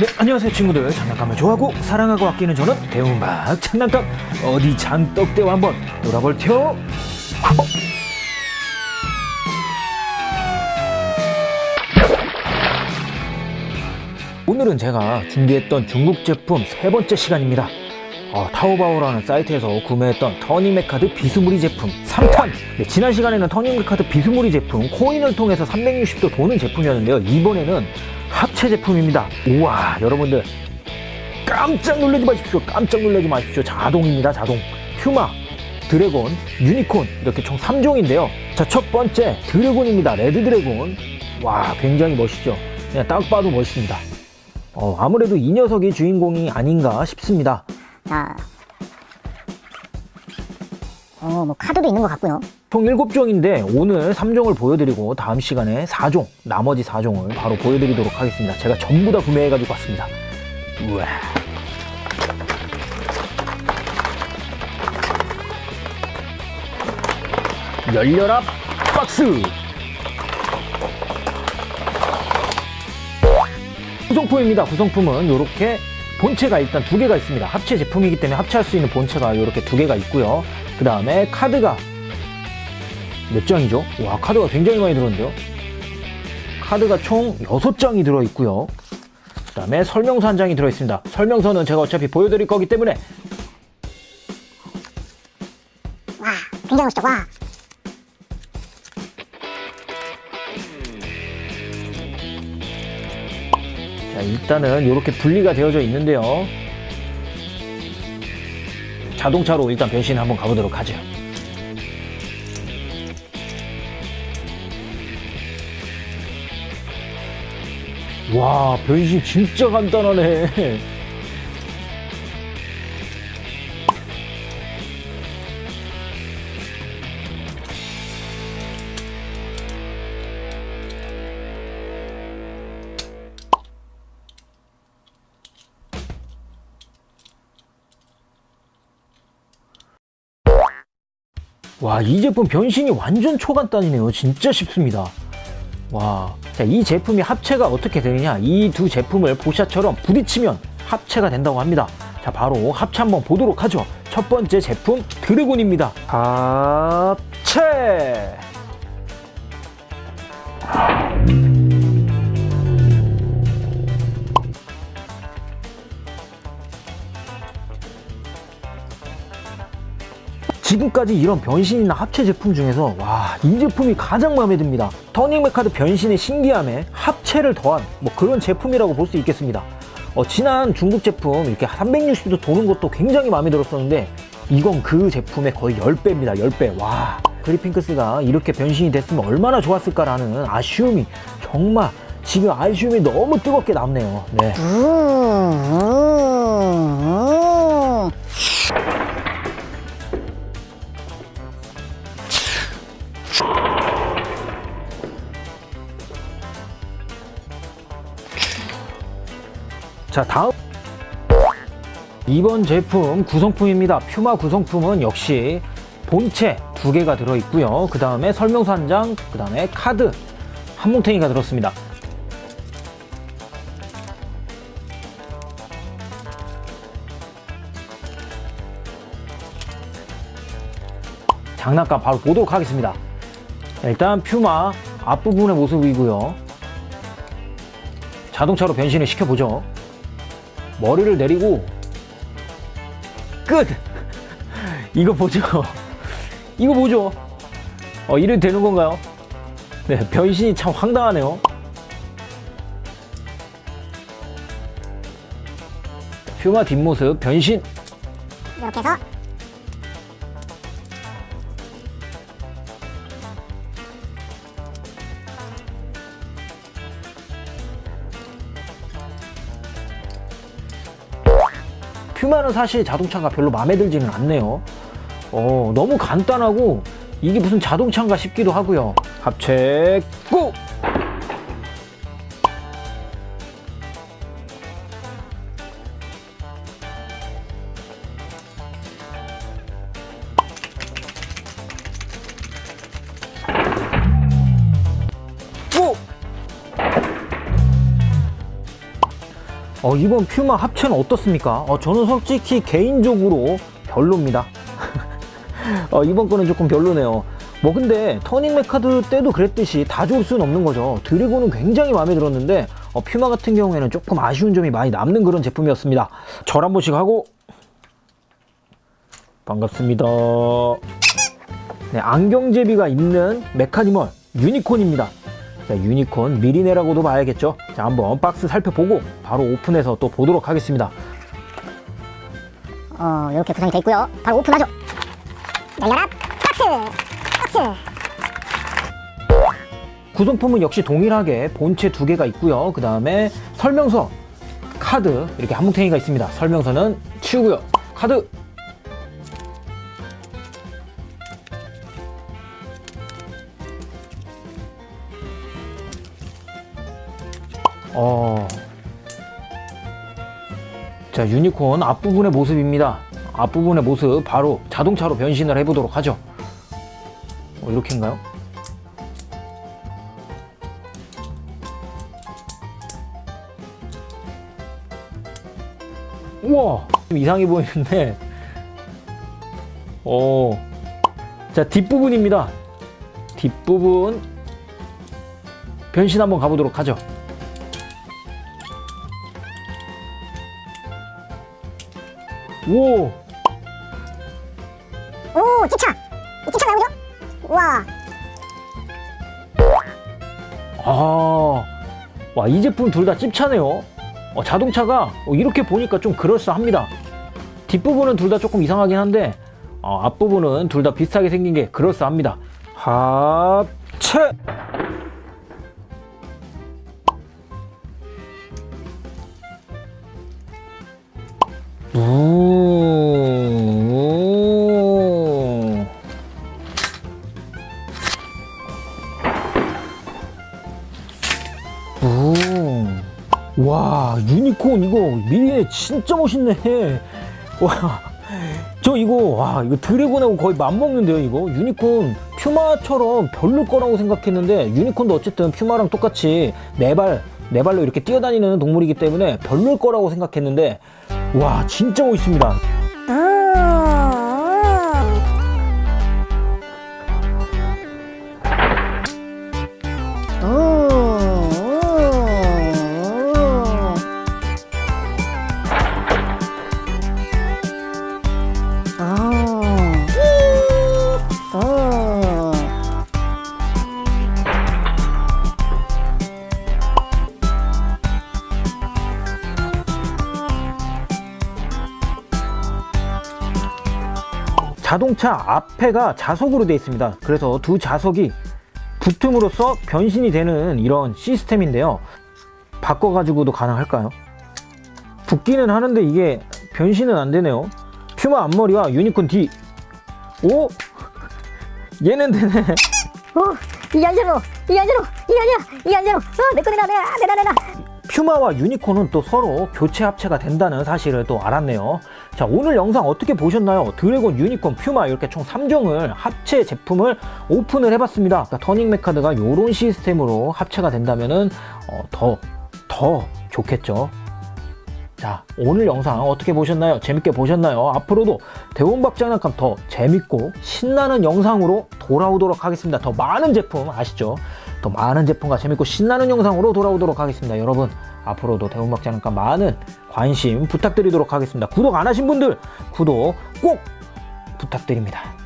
네, 안녕하세요 친구들. 장난감을 좋아하고 사랑하고 아끼는 저는 대운막 장난감 어디 장떡대와 한번 놀아볼 테요. 오늘은 제가 준비했던 중국 제품 세 번째 시간입니다. 어, 타오바오라는 사이트에서 구매했던 터닝맥카드 비스무리 제품 3탄! 네, 지난 시간에는 터닝맥카드 비스무리 제품 코인을 통해서 360도 도는 제품이었는데요. 이번에는 합체 제품입니다. 우와, 여러분들 깜짝 놀라지 마십시오. 깜짝 놀라지 마십시오. 자동입니다. 자동. 휴마, 드래곤, 유니콘 이렇게 총 3종인데요. 자, 첫 번째 드래곤입니다. 레드 드래곤. 와, 굉장히 멋있죠. 그냥 딱 봐도 멋있습니다. 어, 아무래도 이 녀석이 주인공이 아닌가 싶습니다. 자. 어, 뭐 카드도 있는 것 같고요. 총 7종인데 오늘 3종을 보여드리고 다음 시간에 4종, 나머지 4종을 바로 보여드리도록 하겠습니다. 제가 전부 다 구매해가지고 왔습니다. 우와. 열려라 박스! 구성품입니다. 구성품은 이렇게 본체가 일단 두 개가 있습니다. 합체 제품이기 때문에 합체할 수 있는 본체가 이렇게 두 개가 있고요. 그 다음에 카드가 몇 장이죠? 와, 카드가 굉장히 많이 들었는데요. 카드가 총 6장이 들어있고요. 그 다음에 설명서 한 장이 들어있습니다. 설명서는 제가 어차피 보여드릴 거기 때문에 와, 굉장히 멋있죠. 와. 자, 일단은 이렇게 분리가 되어져 있는데요. 자동차로 일단 변신 한번 가보도록 하죠. 와, 변신 진짜 간단하네. 와, 이 제품 변신이 완전 초간단이네요. 진짜 쉽습니다. 와. 자, 이 제품이 합체가 어떻게 되느냐? 이 두 제품을 보샤처럼 부딪히면 합체가 된다고 합니다. 자, 바로 합체 한번 보도록 하죠. 첫 번째 제품 드래곤입니다. 합체! 지금까지 이런 변신이나 합체 제품 중에서 와, 이 제품이 가장 마음에 듭니다. 터닝맥카드 변신의 신기함에 합체를 더한 뭐 그런 제품이라고 볼 수 있겠습니다. 어, 지난 중국 제품 이렇게 360도 도는 것도 굉장히 마음에 들었었는데 이건 그 제품의 거의 10배입니다. 10배. 와. 그리핑크스가 이렇게 변신이 됐으면 얼마나 좋았을까라는 아쉬움이 정말 지금 아쉬움이 너무 뜨겁게 남네요. 네. 자 다음. 이번 제품 구성품입니다. 퓨마 구성품은 역시 본체 두 개가 들어있고요. 그 다음에 설명서 한 장 그 다음에 카드 한 뭉탱이가 들었습니다. 장난감 바로 보도록 하겠습니다. 일단 퓨마 앞부분의 모습이고요. 자동차로 변신을 시켜보죠 머리를 내리고 끝! 이거 보죠. 이거 뭐죠? 어, 이래 되는 건가요? 네, 변신이 참 황당하네요. 퓨마 뒷모습 변신. 이렇게 해서 퓨마는 사실 자동차가 별로 마음에 들지는 않네요. 어, 너무 간단하고 이게 무슨 자동차인가 싶기도 하고요. 합체 고! 어, 이번 퓨마 합체는 어떻습니까? 어, 저는 솔직히 개인적으로 별로입니다. 어, 이번 거는 조금 별로네요. 뭐 근데 터닝 메카드 때도 그랬듯이 다 좋을 수는 없는 거죠. 드래곤은 굉장히 마음에 들었는데 어, 퓨마 같은 경우에는 조금 아쉬운 점이 많이 남는 그런 제품이었습니다. 절 한 번씩 하고 반갑습니다. 네, 안경제비가 있는 메카니멀 유니콘입니다. 자, 유니콘 미리네라고도 봐야겠죠. 자, 한번 박스 살펴보고 바로 오픈해서 또 보도록 하겠습니다. 어, 이렇게 구성이 돼 있고요. 바로 오픈하죠. 열려라, 박스! 박스! 구성품은 역시 동일하게 본체 두 개가 있고요. 그 다음에 설명서, 카드 이렇게 한 뭉탱이가 있습니다. 설명서는 치우고요. 카드. 어. 자, 유니콘 앞부분의 모습입니다. 앞부분의 모습 바로 자동차로 변신을 해보도록 하죠. 어, 이렇게인가요? 우와 좀 이상해 보이는데 어. 자 뒷부분입니다 뒷부분 변신 한번 가보도록 하죠 오 오, 찌차! 이 찌차 나오죠? 우와, 아, 와, 이 제품 둘 다 찝차네요. 어, 자동차가 어, 이렇게 보니까 좀 그럴싸합니다. 뒷부분은 둘 다 조금 이상하긴 한데, 어, 앞부분은 둘 다 비슷하게 생긴 게 그럴싸합니다. 합체! 와, 유니콘 이거 미리네 진짜 멋있네. 와. 저 이거 와, 이거 드래곤하고 거의 맞먹는데요, 이거. 유니콘 퓨마처럼 별로 거라고 생각했는데 유니콘도 어쨌든 퓨마랑 똑같이 네 발, 네 발로 이렇게 뛰어다니는 동물이기 때문에 별로 거라고 생각했는데 와, 진짜 멋있습니다. 자동차 앞에가 자석으로 되어 있습니다. 그래서 두 자석이 붙음으로써 변신이 되는 이런 시스템인데요. 바꿔가지고도 가능할까요? 붙기는 하는데 이게 변신은 안 되네요. 퓨마 앞머리와 유니콘 뒤. 오? 얘는 되네. 오, 이 안전로, 이 안전로, 이 안전로, 이 안전로. 어, 내 거내놔, 내놔, 내놔, 내놔. 퓨마와 유니콘은 또 서로 교체 합체가 된다는 사실을 또 알았네요. 자, 오늘 영상 어떻게 보셨나요? 드래곤, 유니콘, 퓨마 이렇게 총 3종을 합체 제품을 오픈을 해봤습니다. 그러니까 터닝 메카드가 이런 시스템으로 합체가 된다면은 어, 더, 더 좋겠죠. 자, 오늘 영상 어떻게 보셨나요? 재밌게 보셨나요? 앞으로도 대원박 장난감 더 재밌고 신나는 영상으로 돌아오도록 하겠습니다. 더 많은 제품 아시죠? 더 많은 제품과 재밌고 신나는 영상으로 돌아오도록 하겠습니다. 여러분, 앞으로도 대원박 장난감 많은 관심 부탁드리도록 하겠습니다. 구독 안 하신 분들 구독 꼭 부탁드립니다.